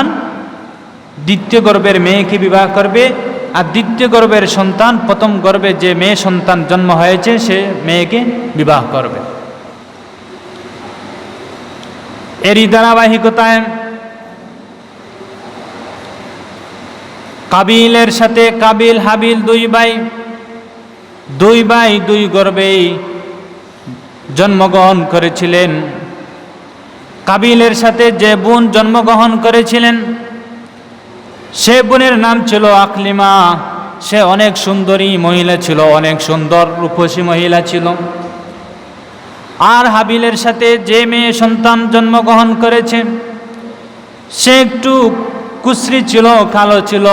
সন্তান, দ্বিতীয় গর্বের মেয়েকে বিবাহ করবে, আর দ্বিতীয় গর্বের সন্তান, প্রথম গর্ভে যে মেয়ে সন্তান জন্ম হয়েছে, সে মেয়েকে বিবাহ করবে। এরই ধারাবাহিকতায় কাবিলের সাথে কাবিল হাবিল দুই ভাই দুই ভাই দুই গর্বেই জন্মগ্রহণ করেছিলেন। কাবিলের সাথে যে বোন জন্মগ্রহণ করেছিলেন, সে বোনের নাম ছিল আকলিমা। সে অনেক সুন্দরী মহিলা ছিল, অনেক সুন্দর রূপসী মহিলা ছিল। আর হাবিলের সাথে যে মেয়ে সন্তান জন্মগ্রহণ করেছে, সে একটু কুশ্রি ছিল, কালো ছিল।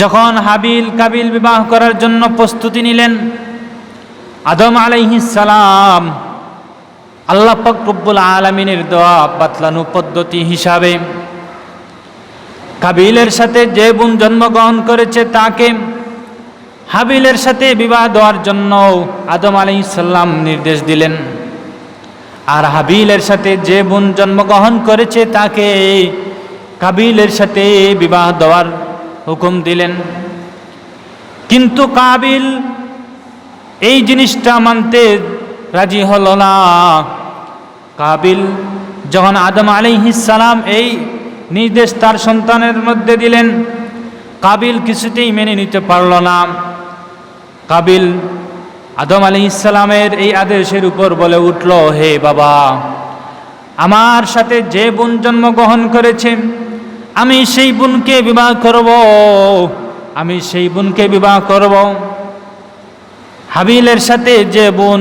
যখন হাবিল কাবিল বিবাহ করার জন্য প্রস্তুতি নিলেন, আদম আলাইহিস সালাম আল্লাহ পাক রব্বুল আলমিনের দেওয়া বাতলানু পদ্ধতি হিসাবে কাবিলের সাথে যে বোন জন্মগ্রহণ করেছে তাকে হাবিলের সাথে বিবাহ দেওয়ার জন্য আদম আলী সাল্লাম নির্দেশ দিলেন। আর হাবিলের সাথে যে বোন জন্মগ্রহণ করেছে তাকে কাবিলের সাথে বিবাহ দেওয়ার হুকুম দিলেন। কিন্তু কাবিল এই জিনিসটা মানতে রাজি হল না। কাবিল যখন আদম সালাম এই নির্দেশ তার সন্তানের মধ্যে দিলেন, কাবিল কিছুতেই মেনে নিতে পারল না। কাবিল আদম আলী ইসলামের এই আদেশের উপর বলে উঠল, হে বাবা, আমার সাথে যে বোন জন্মগ্রহণ করেছে, আমি সেই বোনকে বিবাহ করব, আমি সেই বোনকে বিবাহ করব। হাবিলের সাথে যে বোন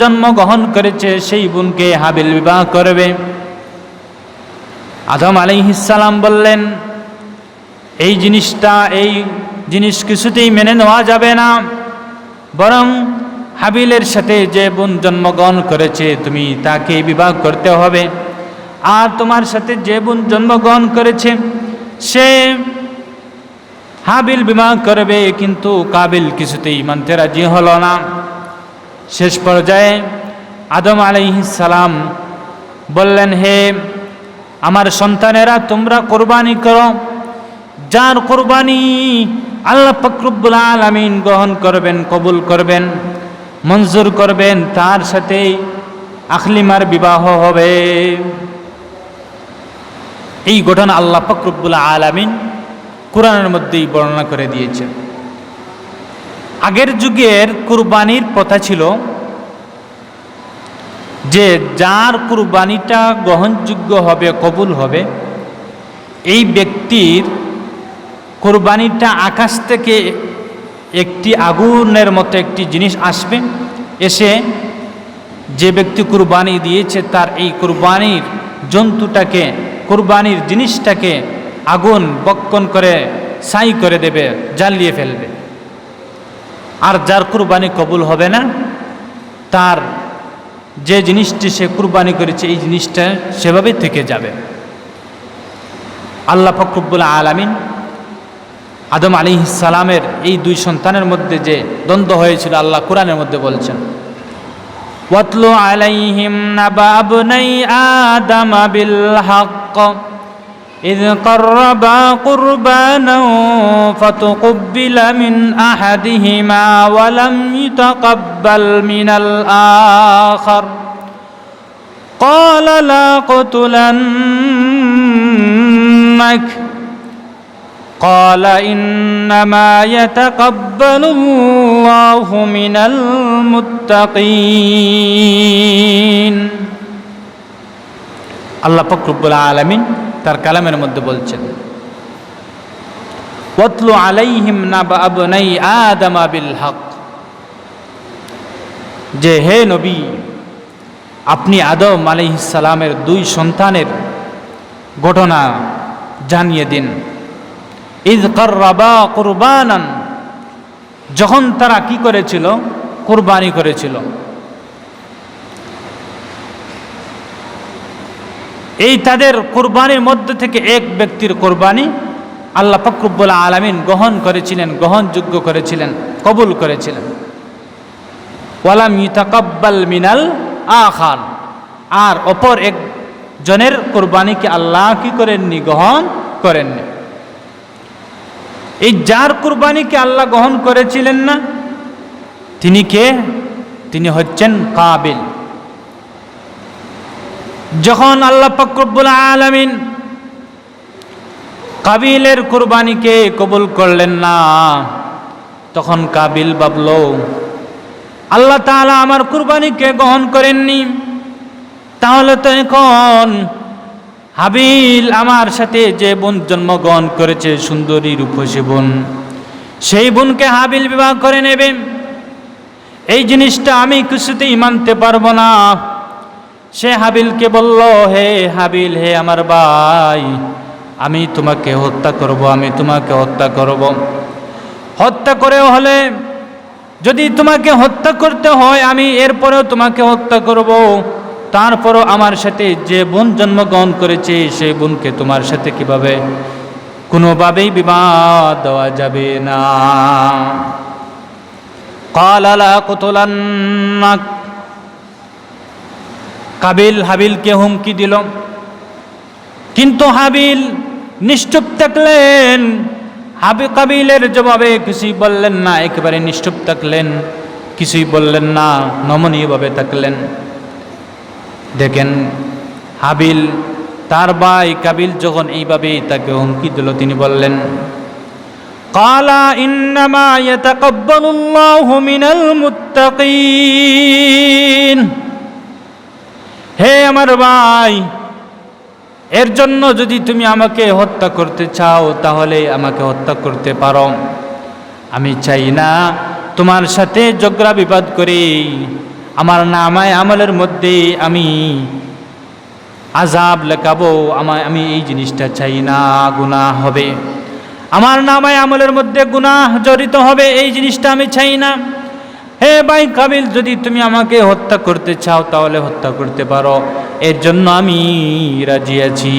জন্মগ্রহণ করেছে, সেই বোনকে হাবিল বিবাহ করবে। আদম আলিহিসাল্লাম বললেন, এই জিনিসটা, এই জিনিস কিছুতেই মেনে নেওয়া যাবে না। বরং হাবিলের সাথে যে বোন জন্মগ্রহণ করেছে, তুমি তাকে বিবাহ করতে হবে। আর তোমার সাথে যে বোন জন্মগ্রহণ করেছে, সে হাবিল বিবাহ করবে, কিন্তু কাবিল কিছুতেই মানতে রাজি হল না। শেষ পর্যায়ে আদম সালাম বললেন, হে আমার সন্তানেরা, তোমরা কোরবানি করো। যার কোরবানি আল্লাহ ফকরুবুল আলমিন গ্রহণ করবেন, কবুল করবেন, মঞ্জুর করবেন, তার সাথেই আখলিমার বিবাহ হবে। এই ঘটনা আল্লাহ ফকরুবুল আলমিন কোরআনের মধ্যেই বর্ণনা করে দিয়েছেন। আগের যুগের কুরবানির প্রথা ছিল যে যার কুরবানিটা গ্রহণযোগ্য হবে, কবুল হবে, এই ব্যক্তির কোরবানিটা আকাশ থেকে একটি আগুনের মতো একটি জিনিস আসবে। এসে যে ব্যক্তি কুরবানি দিয়েছে, তার এই কুরবানির জন্তুটাকে, কুরবানির জিনিসটাকে আগুন বক্ষণ করে সাই করে দেবে, জ্বালিয়ে ফেলবে। আর যার কুরবানি কবুল হবে না, তার যে জিনিসটি সে কুরবানি করেছে, এই জিনিসটা সেভাবেই থেকে যাবে। আল্লাহ ফকরুবুল আলমিন আদম আলী সালামের এই দুই সন্তানের মধ্যে যে দ্বন্দ্ব হয়েছিল, আল্লাহ কোরআনের মধ্যে বলছেন, ওয়াতলু আলাইহিম নাবাবনাই আদম বিল হক। إذ قربا قربانا فتقبل من أحدهما ولم يتقبل من الآخر قال لا قتلنك قال إنما يتقبل الله من المتقين الله فكرب العالمين তার কালামের মধ্যে বলছেন, ওয়াতলু আলাইহিম আদম বিল হক। যে হে নবী, আপনি আদম সালামের দুই সন্তানের ঘটনা জানিয়ে দিন। ইদ কর্রাবা কুরবানান। যখন তারা কি করেছিল? কোরবানি করেছিল। এই তাদের কোরবানির মধ্যে থেকে এক ব্যক্তির কোরবানি আল্লাহ ফকরুব্বুল আলমিন গ্রহণ করেছিলেন, গ্রহণযোগ্য করেছিলেন, কবুল করেছিলেন। ওয়ালাম ইতাকাব্বাল মিনাল আখান আর অপর এক জনের কোরবানিকে আল্লাহ কি করেননি? গ্রহণ করেননি। এই যার কোরবানিকে আল্লাহ গ্রহণ করেছিলেন না, তিনি কে? তিনি হচ্ছেন কাবিল। যখন আল্লাহ ফকরবুল আলমিন কাবিলের কোরবানিকে কবুল করলেন না, তখন কাবিল ভাবল, আল্লাহ তাআলা আমার কুরবানিকে গ্রহণ করেননি। তাহলে তো এখন হাবিল আমার সাথে যে বোন জন্মগ্রহণ করেছে, সুন্দরী রূপসী বোন, সেই বোনকে হাবিল বিবাহ করে নেবে। এই জিনিসটা আমি কিছুতেই মানতে পারব না। সে হাবিলকে বলল, হে হাবিল, হে আমার ভাই, আমি তোমাকে হত্যা করব, আমি তোমাকে হত্যা করব। হত্যা করেও হলে যদি তোমাকে হত্যা করতে হয়, আমি এরপরেও তোমাকে হত্যা করব। তারপরও আমার সাথে যে বোন জন্মগ্রহণ করেছে সেই বোনকে তোমার সাথে কীভাবে? কোনোভাবেই বিবাদ দেওয়া যাবে না। কালালা কতলান্নাক কাবিল হাবিলকে হুমকি দিল কিন্তু হাবিল নিশ্চুপ থাকলেন। হাবি কাবিলের জবাবে কিছুই বললেন না, একেবারে নিষ্ঠুপ থাকলেন। কিছুই বললেন না, নমনীয়ভাবে থাকলেন। দেখেন, হাবিল তার ভাই কাবিল যখন এইভাবে তাকে হুমকি দিল, তিনি বললেন, কালা ইন্নামা ইয়াতাকাব্বালুল্লাহু মিনাল মুত্তাকিন। হে আমার ভাই, এর জন্য যদি তুমি আমাকে হত্যা করতে চাও, তাহলে আমাকে হত্যা করতে পারো। আমি চাই না তোমার সাথে জগরা বিবাদ করে আমার নামায় আমলের মধ্যে আমি আজাব লেখাবো আমায় আমি এই জিনিসটা চাই না, গুনাহ হবে। আমার নামায় আমলের মধ্যে গুনাহ জড়িত হবে, এই জিনিসটা আমি চাই না। হে ভাই কাবিল, যদি তুমি আমাকে হত্যা করতে চাও, তাহলে হত্যা করতে পারো। এর জন্য আমি রাজি আছি।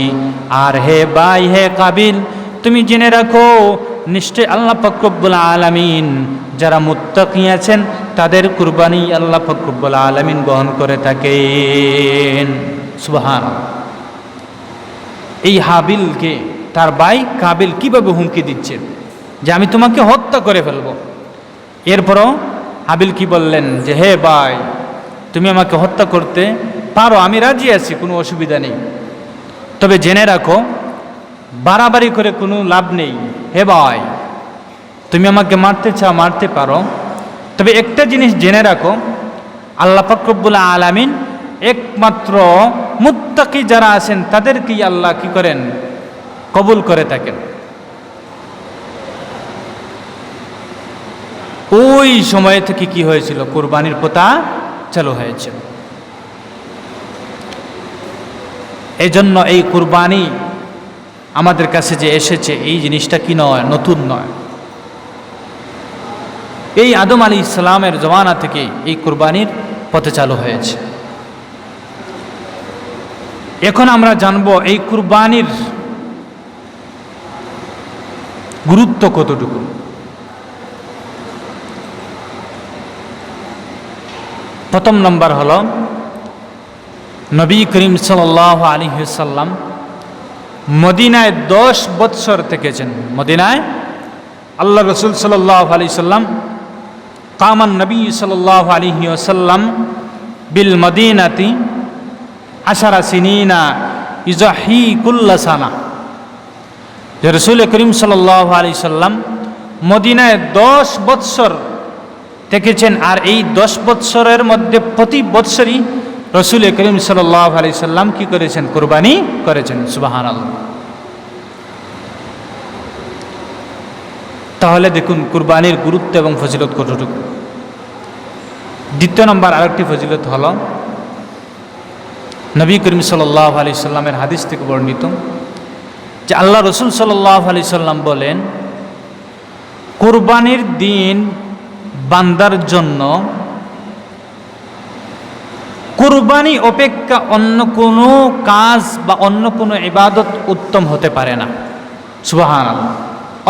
আর হে ভাই, হে কাবিল, তুমি জেনে রাখো নিশ্চয় আল্লাহ ফকরবুল আলমিন, যারা মুত্তাকি আছেন, তাদের কুরবানি আল্লাহ ফকরবুল আলমিন বহন করে থাকেন। সুবাহান এই হাবিলকে, তার ভাই কাবিল কীভাবে হুমকি দিচ্ছেন যে আমি তোমাকে হত্যা করে ফেলব। এরপরও হাবিল কি বললেন যে, হে ভাই, তুমি আমাকে হত্যা করতে পারো, আমি রাজি আছি, কোনো অসুবিধা নেই। তবে জেনে রাখো, বাড়াবাড়ি করে কোনো লাভ নেই। হে ভাই, তুমি আমাকে মারতে চাও, মারতে পারো। তবে একটা জিনিস জেনে রাখো, আল্লাহ ফকরবুল্লা আলামিন একমাত্র মুত্তাকি যারা আছেন, তাদেরকেই আল্লাহ কি করেন? কবুল করে থাকেন। ওই সময় থেকে কি হয়েছিল? কোরবানির পোতা চালু হয়েছিল এই জন্য এই কোরবানি আমাদের কাছে যে এসেছে, এই জিনিসটা কি নয়? নতুন নয়। এই আদম আলী ইসলামের জমানা থেকে এই কোরবানির পথে চালু হয়েছে। এখন আমরা জানব এই কুরবানির গুরুত্ব কতটুকু। প্রথম নম্বর হল, নবী করিম সাল আলী সাল্লাম মদিনায় দশ বৎসর থেকেছেন। মদিনায় আল্লাহ রসুল সাল্লাহ আলি সাল্লাম কামান নবী সাল্লাহ আলী সাল্লাম বিল মদিনাতি আশারা সিনিনা ইজাহি কুল্লাসানা রসুল করিম সাল্লাহ আলি সাল্লাম মদিনায় দশ বৎসর থেকেছেন আর এই দশ বৎসরের মধ্যে প্রতি বৎসরই রসুল করিম সাল্লাহ আলি সাল্লাম কি করেছেন? কোরবানি করেছেন সুবাহান আল্লাহ তাহলে দেখুন, কুরবানির গুরুত্ব এবং ফজিলত কতটুকু? দ্বিতীয় নম্বর আরেকটি ফজিলত হল, নবী করিম সাল্লাহ আলি সাল্লামের হাদিস থেকে বর্ণিত যে আল্লাহ রসুল সাল্লাহ আলি সাল্লাম বলেন, কোরবানির দিন বান্দার জন্য কুরবানি অপেক্ষা অন্য কোনো কাজ বা অন্য কোনো ইবাদত উত্তম হতে পারে না। সুবাহান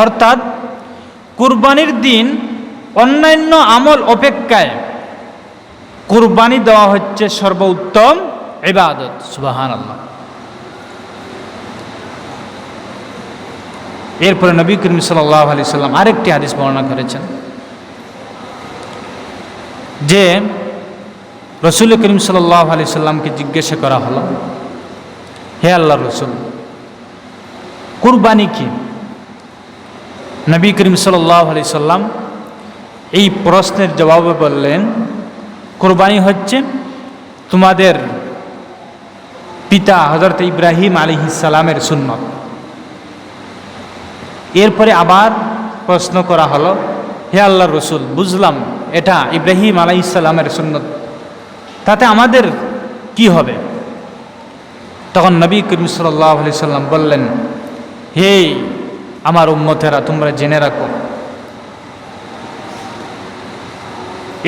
অর্থাৎ কুরবানির দিন অন্যান্য আমল অপেক্ষায় কুরবানি দেওয়া হচ্ছে সর্বোত্তম ইবাদত। সুবাহান আল্লাহ এরপরে নবী করিম সাল্লাহ আলি সাল্লাম আরেকটি হাদিস বর্ণনা করেছেন। যে রসুল করিম সাল্লাহ আলি সাল্লামকে জিজ্ঞাসা করা হলো, হে আল্লাহ রসুল, কুরবানি কি? নবী করিম সাল্লাহ আলি সাল্লাম এই প্রশ্নের জবাবে বললেন, কোরবানি হচ্ছে তোমাদের পিতা হজরত ইব্রাহিম আলী সালামের সুন্নত। এরপরে আবার প্রশ্ন করা হলো হে আল্লাহ রসুল, বুঝলাম এটা ইব্রাহিম আলাই ইসালামের সুন্নত। তাতে আমাদের কি হবে? তখন নবী করিম সাল্লাহ আলি সাল্লাম বললেন, হে আমার উম্মতেরা, তোমরা জেনে রাখো,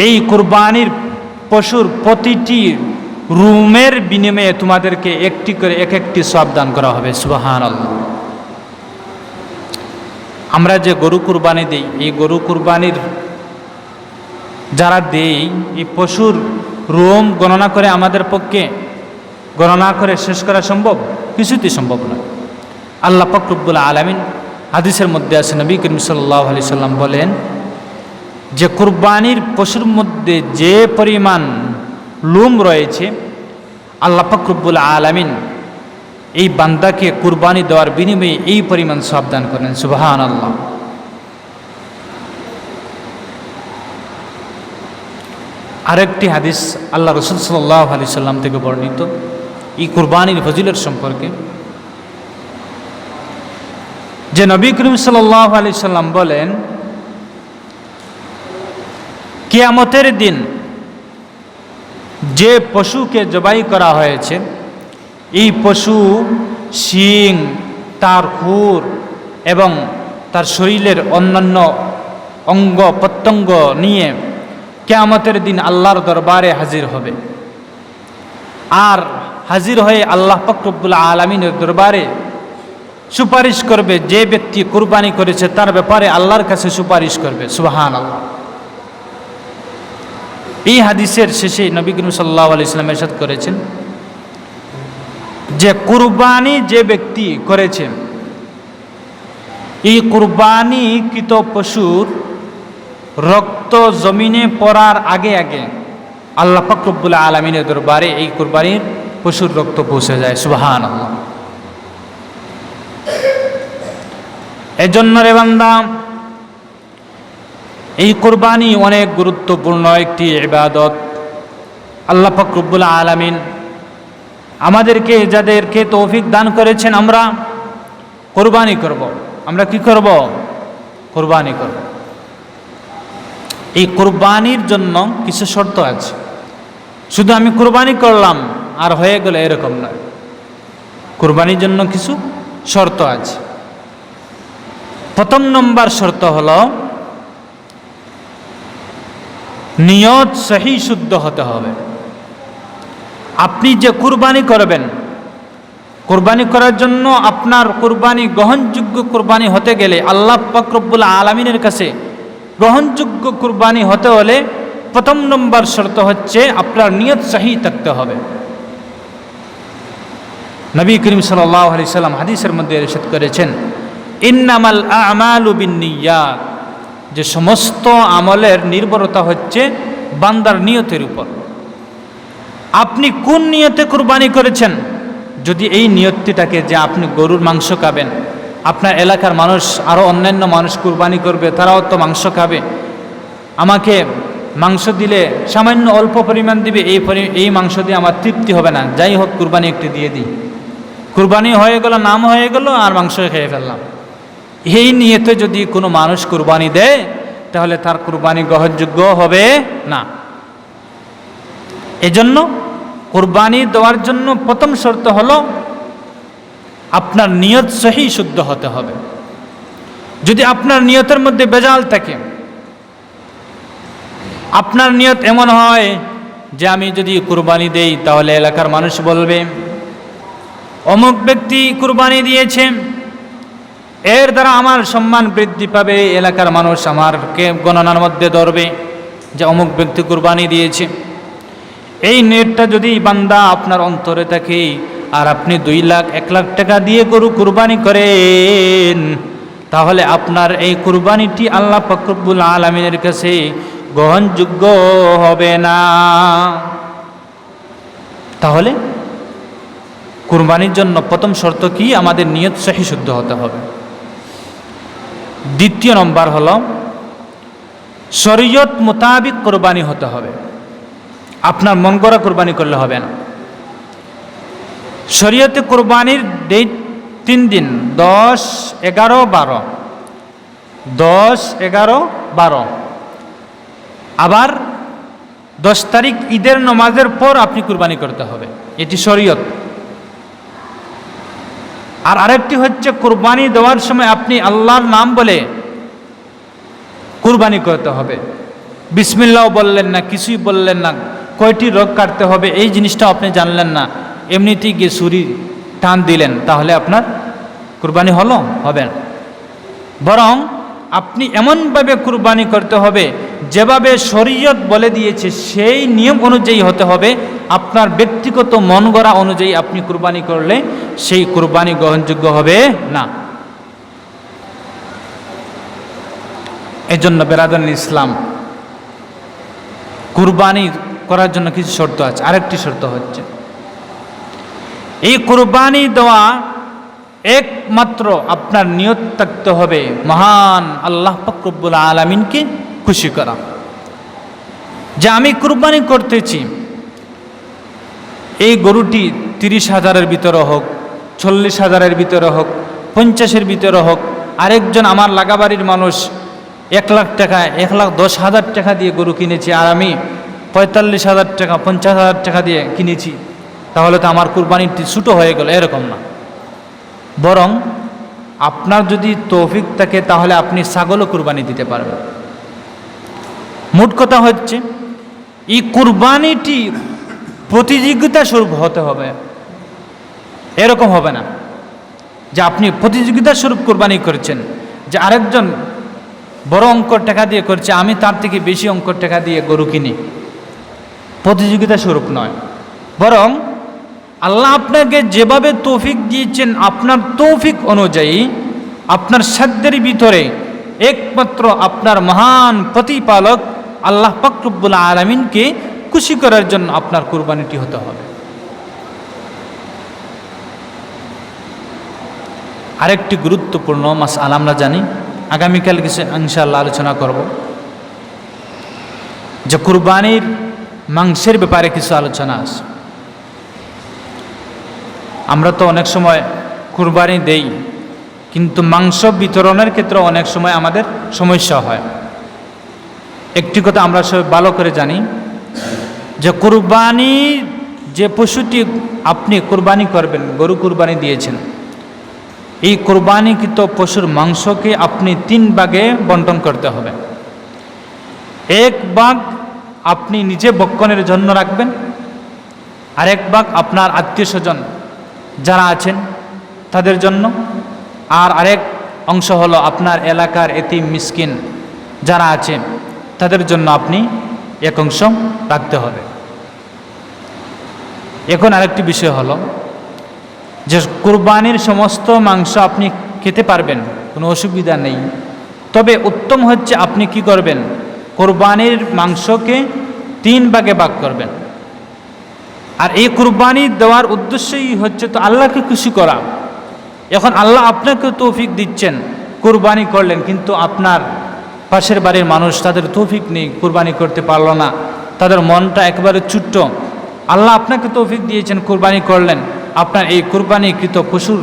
এই কুরবানির পশুর প্রতিটি রুমের বিনিময়ে তোমাদেরকে একটি করে এক একটি সব দান করা হবে। সুবাহান আল্লাহ আমরা যে গরু কুরবানি দিই, এই গরু কুরবানির যারা দেই, এই পশুর রোম গণনা করে আমাদের পক্ষে গণনা করে শেষ করা সম্ভব? কিছুতেই সম্ভব নয়। আল্লাহ ফকরুবুল আলমিন হাদিসের মধ্যে আছে, নবী করিম সাল্লাহ আলি সাল্লাম বলেন যে কুরবানির পশুর মধ্যে যে পরিমাণ লুম রয়েছে, আল্লাহ ফকরুবুল আলমিন এই বান্দাকে কুরবানি দেওয়ার বিনিময়ে এই পরিমাণ সাবধান করেন। সুবাহান আল্লাহ আরেকটি হাদিস আল্লাহ রসুল সাল্লাহ আলি সাল্লাম থেকে বর্ণিত। এই কুরবানির ফজিলের সম্পর্কে। যে নবী করিম সাল্লাহ আলি সাল্লাম বলেন, কেয়ামতের দিন যে পশুকে জবাই করা হয়েছে এই পশু, শিং, তার খুর এবং তার শরীরের অন্যান্য অঙ্গ প্রত্যঙ্গ নিয়ে কেয়ামতের দিন আল্লাহর দরবারে হাজির হবে। আর হাজির হয়ে আল্লাহ ফকরবুল্লা আলমিনের দরবারে সুপারিশ করবে, যে ব্যক্তি কুরবানি করেছে তার ব্যাপারে আল্লাহর কাছে সুপারিশ করবে। সুবাহান আল্লাহ এই হাদিসের শেষে নবী করিম সাল্লাহ আলি ইসলাম এরশাদ করেছেন যে কুরবানি যে ব্যক্তি করেছে, এই কুরবানিকৃত পশুর রক্ত জমিনে পড়ার আগে আগে আল্লাহ ফকরবুল্লা আলমিনের দরবারে এই কুরবানির পশুর রক্ত পৌঁছে যায় সুবাহান এজন্য রে বান্দা, এই কোরবানি অনেক গুরুত্বপূর্ণ একটি ইবাদত। আল্লাহ ফকরবুল আলমিন আমাদেরকে যাদেরকে তৌফিক দান করেছেন, আমরা কোরবানি করব। আমরা কি করব? কোরবানি করব। এই কোরবানির জন্য কিছু শর্ত আছে। শুধু আমি কোরবানি করলাম, আর হয়ে গেল এরকম নয়। কোরবানির জন্য কিছু শর্ত আছে। প্রথম নম্বর শর্ত হলো, নিয়ত সহি শুদ্ধ হতে হবে। আপনি যে কুরবানি করবেন, কোরবানি করার জন্য আপনার কোরবানি, গ্রহণযোগ্য কোরবানি হতে গেলে আল্লাহ ফকরবুল আলমিনের কাছে গ্রহণযোগ্য কোরবানি হতে হলে প্রথম নম্বর শর্ত হচ্ছে আপনার নিয়ত সহি থাকতে হবে। নবী করিম সাল্লাহ আলি সাল্লাম হাদিসের মধ্যে রেশদ করেছেন, ইন্নামাল আমালু যে সমস্ত আমলের নির্ভরতা হচ্ছে বান্দার নিয়তের উপর। আপনি কোন নিয়তে কুরবানি করেছেন? যদি এই নিয়তটিটাকে যে আপনি গরুর মাংস খাবেন, আপনার এলাকার মানুষ আরও অন্যান্য মানুষ কুরবানি করবে, তারাও তো মাংস খাবে। আমাকে মাংস দিলে সামান্য অল্প পরিমাণ দিবে, এই এই মাংস দিয়ে আমার তৃপ্তি হবে না। যাই হোক, কুরবানি একটি দিয়ে দিই। কুরবানি হয়ে গেল, নাম হয়ে গেল, আর মাংস খেয়ে ফেললাম। এই নিয়েতে যদি কোনো মানুষ কুরবানি দেয়, তাহলে তার কুরবানি গ্রহণযোগ্য হবে না। এজন্য কুরবানি দেওয়ার জন্য প্রথম শর্ত হলো আপনার নিয়ত সহি শুদ্ধ হতে হবে। যদি আপনার নিয়তের মধ্যে বেজাল থাকে, আপনার নিয়ত এমন হয় যে আমি যদি কুরবানি দেই তাহলে এলাকার মানুষ বলবে, অমুক ব্যক্তি কুরবানি দিয়েছে, এর দ্বারা আমার সম্মান বৃদ্ধি পাবে, এলাকার মানুষ আমারকে গণনার মধ্যে ধরবে যে অমুক ব্যক্তি কুরবানি দিয়েছে। এই নেটটা যদি বান্দা আপনার অন্তরে থাকে, আর আপনি দুই লাখ, এক লাখ টাকা দিয়ে গরু কুরবানি করেন, তাহলে আপনার এই কুরবানিটি আল্লাহ ফকরবুল আলমিনের কাছে গ্রহণযোগ্য হবে না। তাহলে কুরবানির জন্য প্রথম শর্ত কি? আমাদের নিয়ত সহি শুদ্ধ হতে হবে। দ্বিতীয় নম্বর হল, শরীয়ত মোতাবিক কোরবানি হতে হবে। আপনার মন করা কোরবানি করলে হবে না। শরীয়তে কোরবানির ডেট তিন দিন, দশ, এগারো, বারো। দশ, এগারো, বারো। আবার দশ তারিখ ঈদের নমাজের পর আপনি কুরবানি করতে হবে। এটি শরীয়ত। আর আরেকটি হচ্ছে কুরবানি দেওয়ার সময় আপনি আল্লাহর নাম বলে কুরবানি করতে হবে। বিসমিল্লাও বললেন না, কিছুই বললেন না। কয়টি রোগ কাটতে হবে? এই জিনিসটা আপনি জানলেন না। এমনিতেই গিয়ে ছুরি টান দিলেন, তাহলে আপনার কুরবানি হলো, হবে না। বরং আপনি এমনভাবে কুরবানি করতে হবে, যেভাবে শরীয়ত বলে দিয়েছে, সেই নিয়ম অনুযায়ী হতে হবে। আপনার ব্যক্তিগত মন গড়া অনুযায়ী আপনি কুরবানি করলে সেই কুরবানি গ্রহণযোগ্য হবে না। এজন্য বেরাদন ইসলাম কুরবানি করার জন্য কিছু শর্ত আছে, আরেকটি শর্ত হচ্ছে। এই কুরবানি দেওয়া একমাত্র আপনার নিয়ত থাকতে হবে, মহান আল্লাহ ফকরবুল আলমিনকে খুশি করা। যে আমি কুরবানি করতেছি, এই গরুটি তিরিশ হাজারের ভিতরে হোক, চল্লিশ হাজারের ভিতরে হোক, পঞ্চাশের ভিতরে হোক, আরেকজন আমার লাগাবাড়ির মানুষ এক লাখ টাকা, এক লাখ দশ হাজার টাকা দিয়ে গরু কিনেছি, আর আমি পঁয়তাল্লিশ হাজার টাকা, পঞ্চাশ হাজার টাকা দিয়ে কিনেছি, তাহলে তো আমার কুরবানিটি ছোটো হয়ে গেল, এরকম না। বরং আপনার যদি তৌফিক থাকে, তাহলে আপনি ছাগলও কুরবানি দিতে পারবেন। মোট কথা হচ্ছে, এই কুরবানিটি প্রতিযোগিতা স্বরূপ হতে হবে। এরকম হবে না যে আপনি প্রতিযোগিতা স্বরূপ কোরবানি করছেন, যে আরেকজন বড় অঙ্কর টাকা দিয়ে করছে, আমি তার থেকে বেশি অঙ্কর টাকা দিয়ে গরু কিনি। প্রতিযোগিতা স্বরূপ নয়। বরং আল্লাহ আপনাকে যেভাবে তৌফিক দিয়েছেন, আপনার তৌফিক অনুযায়ী আপনার সাধ্যের ভিতরে একমাত্র আপনার মহান প্রতিপালক আল্লাহ ফকরুবুল আলমিনকে খুশি করার জন্য আপনার কোরবানিটি হতে হবে। আরেকটি গুরুত্বপূর্ণ মাস আল আমরা জানি, আগামীকাল কিছু ইনশাল্লাহ আলোচনা করব। যে কুরবানির মাংসের ব্যাপারে কিছু আলোচনা আছে। আমরা তো অনেক সময় কুরবানি দেই, কিন্তু মাংস বিতরণের ক্ষেত্রে অনেক সময় আমাদের সমস্যা হয়। একটি কথা আমরা সবাই ভালো করে জানি, যে কুরবানি যে পশুটি আপনি কুরবানি করবেন, গরু কুরবানি দিয়েছেন, এই কোরবানিকৃত পশুর মাংসকে আপনি তিন ভাগে বন্টন করতে হবে। এক ভাগ আপনি নিজে বক্ষণের জন্য রাখবেন। আরেক ভাগ আপনার আত্মীয় স্বজন যারা আছেন তাদের জন্য। আর আরেক অংশ হলো আপনার এলাকার এতিম মিসকিন যারা আছেন তাদের জন্য আপনি এক অংশ রাখতে হবে। এখন আরেকটি বিষয় হলো যে কুরবানির সমস্ত মাংস আপনি খেতে পারবেন, কোনো অসুবিধা নেই। তবে উত্তম হচ্ছে আপনি কি করবেন? কোরবানির মাংসকে তিন ভাগে ভাগ করবেন। আর এই কুরবানি দেওয়ার উদ্দেশ্যই হচ্ছে তো আল্লাহকে খুশি করা। এখন আল্লাহ আপনাকে তৌফিক দিচ্ছেন, কুরবানি করলেন, কিন্তু আপনার পাশের বাড়ির মানুষ তাদের তৌফিক নেই, কুরবানি করতে পারল না, তাদের মনটা একেবারে ছুট্ট আল্লাহ আপনাকে তৌফিক দিয়েছেন, কুরবানি করলেন। আপনার এই কুরবানিকৃত পশুর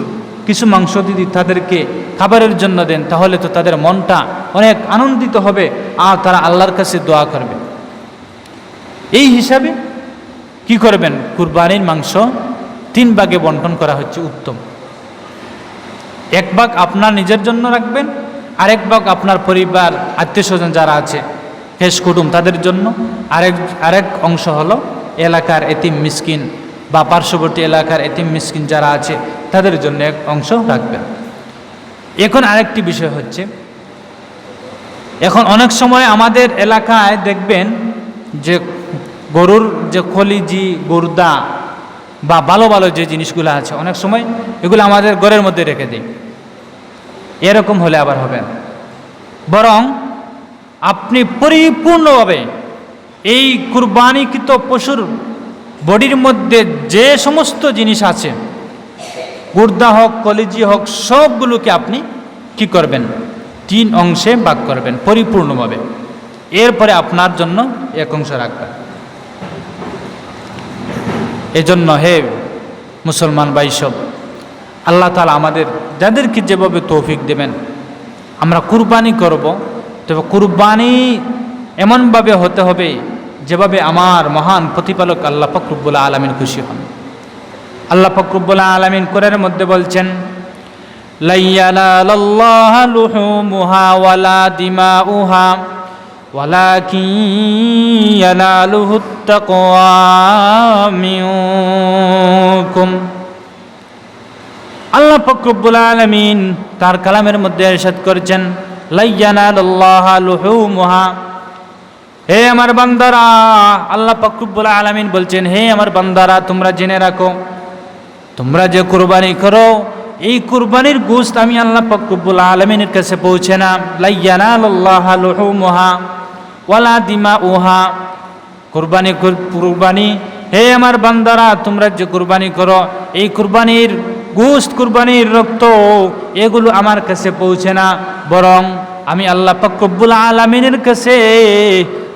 কিছু মাংস দিদি তাদেরকে খাবারের জন্য দেন, তাহলে তো তাদের মনটা অনেক আনন্দিত হবে, আর তারা আল্লাহর কাছে দোয়া করবে। এই হিসাবে কি করবেন? কুরবানির মাংস তিন ভাগে বন্টন করা হচ্ছে উত্তম। এক ভাগ আপনার নিজের জন্য রাখবেন, আরেক ভাগ আপনার পরিবার আত্মীয় স্বজন যারা আছে, হেস কুটুম তাদের জন্য। আরেক আরেক অংশ হলো এলাকার এতিম মিসকিন বা পার্শ্ববর্তী এলাকার এতিম মিসকিন যারা আছে, তাদের জন্য এক অংশ রাখবেন। এখন আরেকটি বিষয় হচ্ছে, এখন অনেক সময় আমাদের এলাকায় দেখবেন যে গরুর যে খলিজি, গুর্দা বা ভালো ভালো যে জিনিসগুলো আছে, অনেক সময় এগুলো আমাদের ঘরের মধ্যে রেখে দিই এরকম হলে আবার হবে বরং আপনি পরিপূর্ণভাবে এই কুরবানিকৃত পশুর বডির মধ্যে যে সমস্ত জিনিস আছে গুর্দা হোক, কলিজি হোক, সবগুলোকে আপনি কি করবেন? তিন অংশে ভাগ করবেন, পরিপূর্ণভাবে। এরপরে আপনার জন্য এক অংশ রাখবেন। এজন্য হে মুসলমান বাইসব আল্লাহ তালা আমাদের যাদেরকে যেভাবে তৌফিক দেবেন, আমরা কুরবানি করব। তবে কুরবানি এমনভাবে হতে হবে, যেভাবে আমার মহান প্রতিপালক আল্লাহ ফকরুবুল্লা আলমিন খুশি হন। আল্লাহ ফকরুবুল্লাহ আলমিন কোরআনের মধ্যে বলছেন আল্লাহ ফকরুবুল আলমিন তার কালামের মধ্যে এরশাদ করছেন লাইয়ানাল্লাহা হে আমার বান্দারা, আল্লাহ ফকরুবুল আলমিন বলছেন, হে আমার বান্দারা, তোমরা জেনে রাখো তোমরা যে কুরবানি করো, এই কুরবানির গোস্ত আমি আল্লাহ ফকরুবুল আলমিনের কাছে পৌঁছে না। লাইয়ানা লাইয়ানাল্লাহ লুহুমুহা ওয়ালা দিমা উহা কুরবানি কুরবানি, হে আমার বান্দারা, তোমরা যে কুরবানি করো, এই কুরবানির গোস্ত কুরবানির রক্ত, এগুলো আমার কাছে পৌঁছে না। বরং আমি আল্লাহ পাকব্বুল আলমিনের কাছে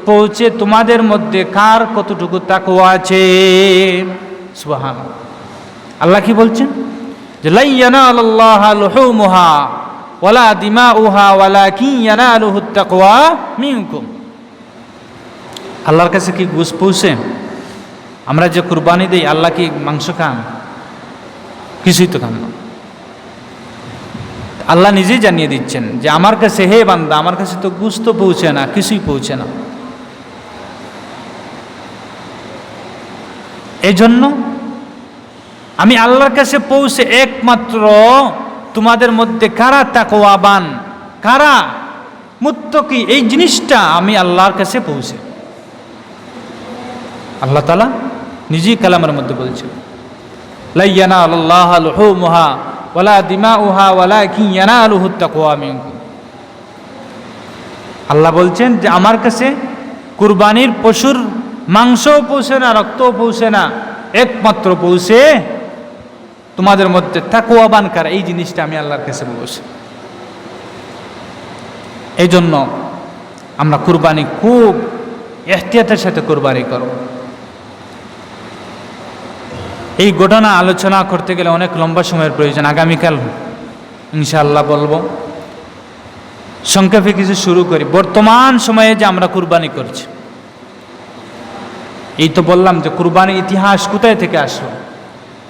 পৌঁছে তোমাদের মধ্যে কার কতটুকু তাকুয়া আছে? সুবাহান আল্লাহ কি বলছেন? যে লাইয়ানা আল্লাহ লুহুমুহা ওয়ালা দিমা উহা ওয়ালা কি ইয়ানা আলুহুত তাকওয়া মিনকুম। আল্লাহর কাছে কি গুস পৌঁছে? আমরা যে কুরবানি দিই, আল্লাহ কি মাংস খান? কিছুই তো খান না। আল্লাহ নিজেই জানিয়ে দিচ্ছেন যে আমার কাছে হে বান্দা, আমার কাছে তো গুস তো পৌঁছে না, কিছুই পৌঁছে না। এই জন্য আমি আল্লাহর কাছে পৌঁছে একমাত্র তোমাদের মধ্যে কারা তাকোয়াবান কারা? মুত্তকি, এই জিনিসটা আমি আল্লাহর কাছে পৌঁছে। আল্লাহ তালা নিজেই কালামের মধ্যে বলছেন লাইয়ানা আল্লাহ লুহুমুহা ওয়ালা দিমাউহা ওয়ালা কি ইয়ানা আলুহু মিনকুম। আল্লাহ বলছেন যে, আমার কাছে কুরবানির পশুর মাংসও পৌঁছে না, রক্তও পৌঁছে না, একমাত্র পৌঁছে তোমাদের মধ্যে তাকওয়াবান কারা? এই জিনিসটা আমি আল্লাহর কাছে বলছি। এই জন্য আমরা কুরবানি খুব এহতিয়াতের সাথে কুরবানি করো এই ঘটনা আলোচনা করতে গেলে অনেক লম্বা সময়ের প্রয়োজন। আগামীকাল ইনশাআল্লাহ বলব। সংক্ষেপে কিছু শুরু করি। বর্তমান সময়ে যে আমরা কুরবানি করছি। এই তো বললাম যে কুরবানির ইতিহাস কোথায় থেকে আসলো?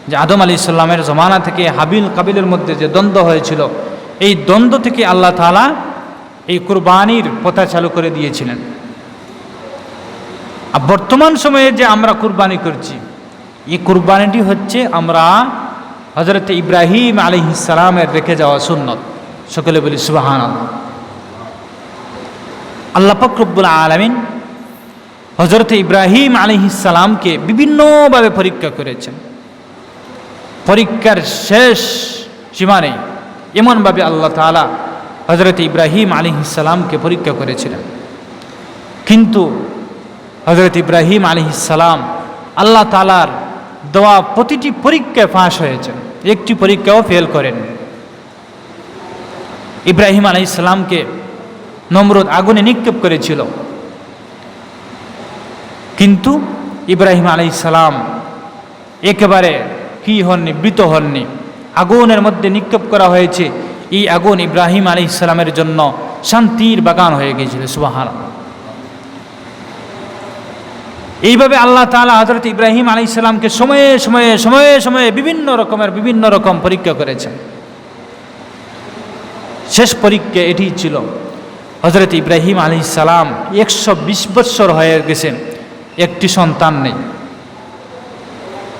যে আদম আলী ইসলামের জমানা থেকে হাবিল কাবিলের মধ্যে যে দ্বন্দ্ব হয়েছিল, এই দ্বন্দ্ব থেকে আল্লাহ তালা এই কুরবানির পথা চালু করে দিয়েছিলেন। আর বর্তমান সময়ে যে আমরা কুরবানি করছি, এই কুরবানিটি হচ্ছে আমরা হজরত ইব্রাহিম আলী ইসালামের রেখে যাওয়া সুন্নত। সকলে বলি সুবাহান আল্লাহ ফকরবুল আলমিন হজরত ইব্রাহিম আলী ইসালামকে বিভিন্নভাবে পরীক্ষা করেছেন। পরীক্ষার শেষ সীমা নেই এমনভাবে আল্লাহ তালা হজরত ইব্রাহিম আলী ইসালামকে পরীক্ষা করেছিলেন। কিন্তু হজরত ইব্রাহিম আলী ইসালাম আল্লাহ তালার দেওয়া প্রতিটি পরীক্ষায় ফাঁস হয়েছেন, একটি পরীক্ষাও ফেল করেন ইব্রাহিম আলী ইসলামকে নমরুদ আগুনে নিক্ষেপ করেছিল। কিন্তু ইব্রাহিম আলী ইসলাম একেবারে কি হননি, মৃত হননি। আগুনের মধ্যে নিক্ষেপ করা হয়েছে এই আগুন ইব্রাহিম আলী ইসলামের জন্য। শান্তির বাগান হয়ে গিয়েছিল সুবাহান এইভাবে আল্লাহ তালা হজরত ইব্রাহিম আলী ইসলামকে সময়ে সময়ে সময়ে সময়ে বিভিন্ন রকমের বিভিন্ন রকম পরীক্ষা করেছেন। শেষ পরীক্ষা এটি ছিল হজরত ইব্রাহিম আলী ইসালাম একশো বিশ বৎসর হয়ে গেছেন একটি সন্তান নেই।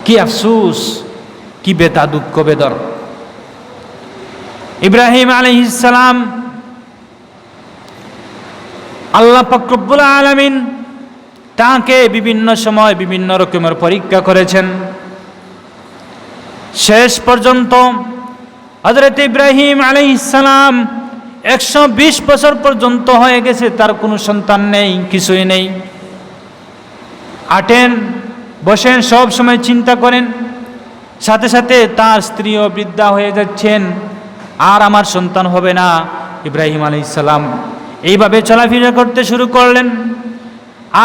কি আফসুস কি বেতা দুঃখ বেদর? ইব্রাহিম আলী ইসালাম আল্লাহ ফকরবুল আলমিন তাকে বিভিন্ন সময় বিভিন্ন রকমের পরীক্ষা করেছেন। শেষ পর্যন্ত হজরত ইব্রাহিম আলাইসালাম একশো বিশ বছর পর্যন্ত হয়ে গেছে, তার কোনো সন্তান নেই, কিছুই নেই। আটেন, বসেন, সব সময় চিন্তা করেন। সাথে সাথে তার স্ত্রীও বৃদ্ধা হয়ে যাচ্ছেন। আর আমার সন্তান হবে না, ইব্রাহিম আলাইসালাম এইভাবে চলাফেরা করতে শুরু করলেন।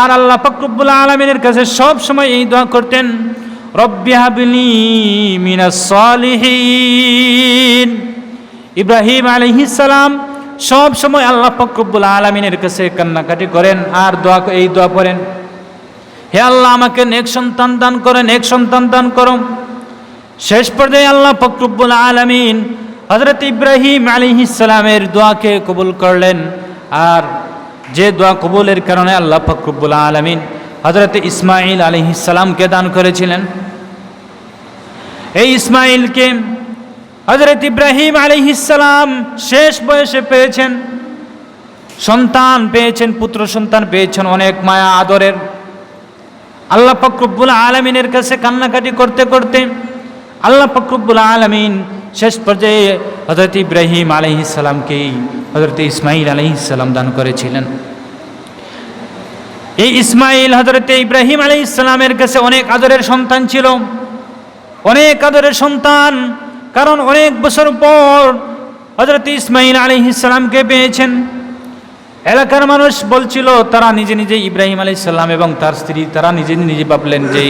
আর আল্লাহ ফকরবুল আলমিনের কাছে সব সময় এই দোয়া করতেন, রব্বি হাবিলি মিনাস সলিহিন। ইব্রাহিম আলহিসাল্লাম সব সময় আল্লাহ ফকরবুল আলমিনের কাছে কান্নাকাটি করেন আর দোয়া এই দোয়া করেন হে আল্লাহ, আমাকে নেক সন্তান দান করেন এক সন্তান দান করো। শেষ পর্যায়ে আল্লাহ ফকরবুল আলমিন হজরত ইব্রাহিম আলিহিসালামের দোয়াকে কবুল করলেন। আর যে দোয়া কবুলের কারণে আল্লাহ ফকরবুল আলমিন হজরত ইসমাইল আলিহিসালামকে দান করেছিলেন। এই ইসমাইলকে হজরত ইব্রাহিম আলিহিসালাম শেষ বয়সে পেয়েছেন, সন্তান পেয়েছেন, পুত্র সন্তান পেয়েছেন, অনেক মায়া আদরের। আল্লাহ ফকরবুল আলমিনের কাছে কান্নাকাটি করতে করতে আল্লাহ ফকরবুল আলমিন শেষ পর্যায়ে হজরত ইব্রাহিম আলহিসাল্লামকেই হজরত ইসমাইল আলহিসাল্লাম দান করেছিলেন। এই ইসমাইল হজরত ইব্রাহিম আলী ইসলামের কাছে অনেক আদরের সন্তান ছিল। অনেক আদরের সন্তান, কারণ অনেক বছর পর হজরত ইসমাইল আলী পেয়েছেন। এলাকার মানুষ বলছিল, তারা নিজে নিজে ইব্রাহিম আলী এবং তার স্ত্রী, তারা নিজে নিজে ভাবলেন যে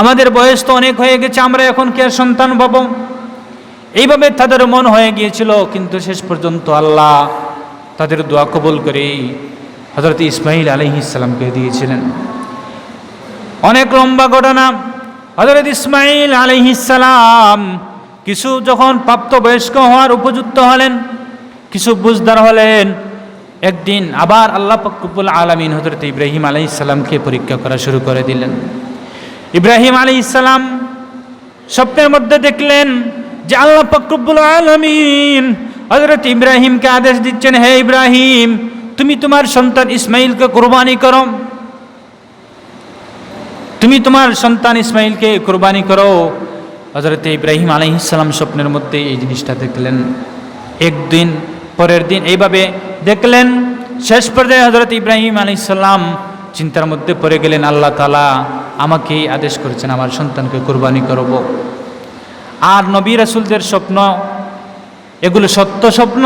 আমাদের বয়স তো অনেক হয়ে গেছে, আমরা এখন কে সন্তান পাবো? এইভাবে তাদের মন হয়ে গিয়েছিল, কিন্তু শেষ পর্যন্ত আল্লাহ তাদের দোয়া কবুল করে হজরত ইসমাইল আলহি ইসলামকে দিয়েছিলেন। অনেক লম্বা ঘটনা হজরত ইসমাইল আলহি ইসলাম কিছু যখন প্রাপ্তবয়স্ক হওয়ার উপযুক্ত হলেন, কিছু বুঝদার হলেন, একদিন আবার আল্লাহ ফকরুল আলমিন হজরত ইব্রাহিম আলি ইসলামকে পরীক্ষা করা শুরু করে দিলেন। ইব্রাহিম আলী ইসলাম স্বপ্নের মধ্যে দেখলেন যে আল্লাহ ফকরুল আলমিন হজরত ইব্রাহিমকে আদেশ দিচ্ছেন, হে ইব্রাহিম, তুমি তোমার সন্তান ইসমাইলকে কোরবানি করো। তুমি তোমার সন্তান ইসমাইলকে কোরবানি করো। হজরত ইব্রাহিম আলহিসাল্লাম স্বপ্নের মধ্যে এই জিনিসটা দেখলেন। একদিন পরের দিন এইভাবে দেখলেন, শেষ পর্যায়ে হজরত ইব্রাহিম আলহিসাল্লাম চিন্তার মধ্যে পড়ে গেলেন, আল্লাহ তালা আমাকে আদেশ করেছেন, আমার সন্তানকে কোরবানি করব। আর নবী রাসুলদের স্বপ্ন, এগুলো সত্য স্বপ্ন।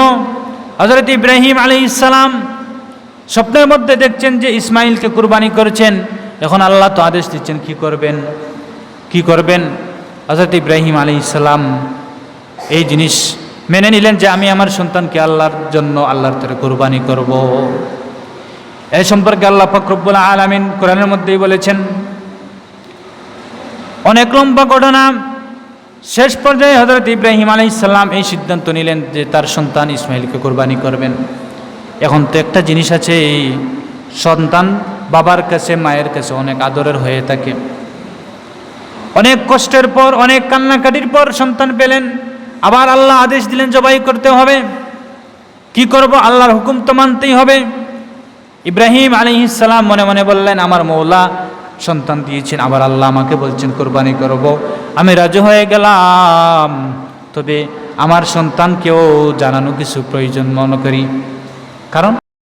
হজরত ইব্রাহিম আলী ইসালাম স্বপ্নের মধ্যে দেখছেন যে ইসমাইলকে কুরবানি করেছেন। এখন আল্লাহ তো আদেশ দিচ্ছেন, কি করবেন? কি করবেন? হজরত ইব্রাহিম আলী ইসলাম এই জিনিস মেনে নিলেন যে, আমি আমার সন্তানকে আল্লাহর জন্য আল্লাহর তরে কোরবানি করব। এই সম্পর্কে আল্লাহ ফকরবুল আলমিন কোরআনের মধ্যেই বলেছেন, অনেক লম্বা ঘটনা, শেষ পর্যায়ে হজরত ইব্রাহিম আলী ইসলাম এই সিদ্ধান্ত নিলেন যে তার সন্তান ইসমাইলকে কোরবানি করবেন। এখন তো একটা জিনিস আছে, এই সন্তান বাবার কাছে, মায়ের কাছে অনেক আদরের হয়ে থাকে। অনেক কষ্টের পর, অনেক কান্নাকাটির পর সন্তান পেলেন। আবার আল্লাহ আদেশ দিলেন জবাই করতে হবে। কি করব? আল্লাহর হুকুম তো মানতেই হবে। ইব্রাহিম আলী ইসালাম মনে মনে বললেন, আমার মৌলা সন্তান দিয়েছেন, আবার আল্লাহ আমাকে বলছেন, কোরবানি করব। আমি রাজু হয়ে গেলাম। তবে আমার সন্তানকেও জানানো কিছু প্রয়োজন, মনে করি। কারণ